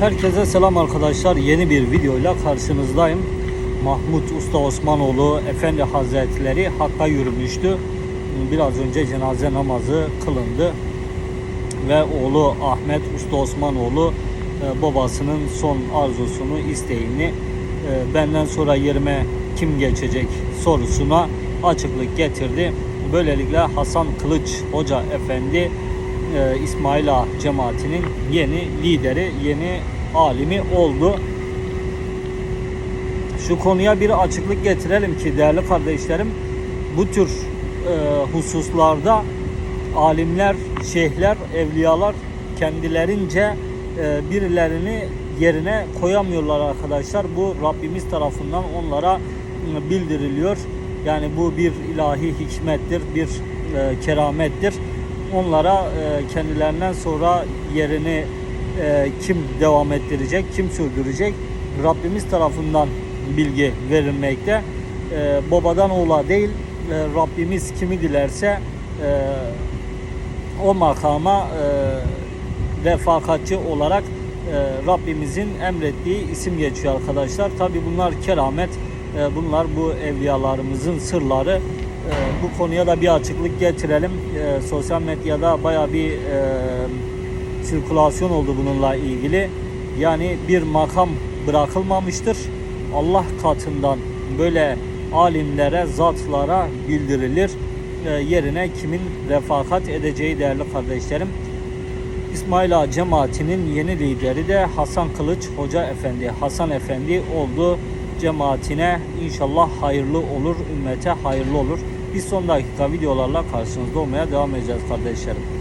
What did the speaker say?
Herkese selam arkadaşlar. Yeni bir videoyla karşınızdayım. Mahmut Usta Osmanoğlu Efendi Hazretleri Hakk'a yürümüştü. Biraz önce cenaze namazı kılındı. Ve oğlu Ahmet Usta Osmanoğlu e, babasının son arzusunu, isteğini e, benden sonra yerime kim geçecek sorusuna açıklık getirdi. Böylelikle Hasan Kılıç Hoca Efendi e, İsmail cemaatinin yeni lideri, yeni alimi oldu. Şu konuya bir açıklık getirelim ki değerli kardeşlerim bu tür e, hususlarda alimler, şeyhler, evliyalar kendilerince e, birilerini yerine koyamıyorlar arkadaşlar. Bu Rabbimiz tarafından onlara e, bildiriliyor. Yani bu bir ilahi hikmettir, bir e, keramettir. Onlara e, kendilerinden sonra yerini e, kim devam ettirecek, kim sürdürecek Rabbimiz tarafından bilgi verilmekte. E, babadan oğula değil, e, Rabbimiz kimi dilerse e, o makama e, refakatçi olarak e, Rabbimizin emrettiği isim geçiyor arkadaşlar. Tabi bunlar keramet, e, bunlar bu evliyalarımızın sırları. E, bu konuya da bir açıklık getirelim. E, sosyal medyada baya bir e, sirkülasyon oldu bununla ilgili. Yani bir makam bırakılmamıştır. Allah katından böyle alimlere, zatlara bildirilir. E, yerine kimin refakat edeceği değerli kardeşlerim. İsmail Ağa cemaatinin yeni lideri de Hasan Kılıç Hoca Efendi. Hasan Efendi oldu cemaatine inşallah hayırlı olur, ümmete hayırlı olur. Biz son dakika videolarla karşınızda olmaya devam edeceğiz kardeşlerim.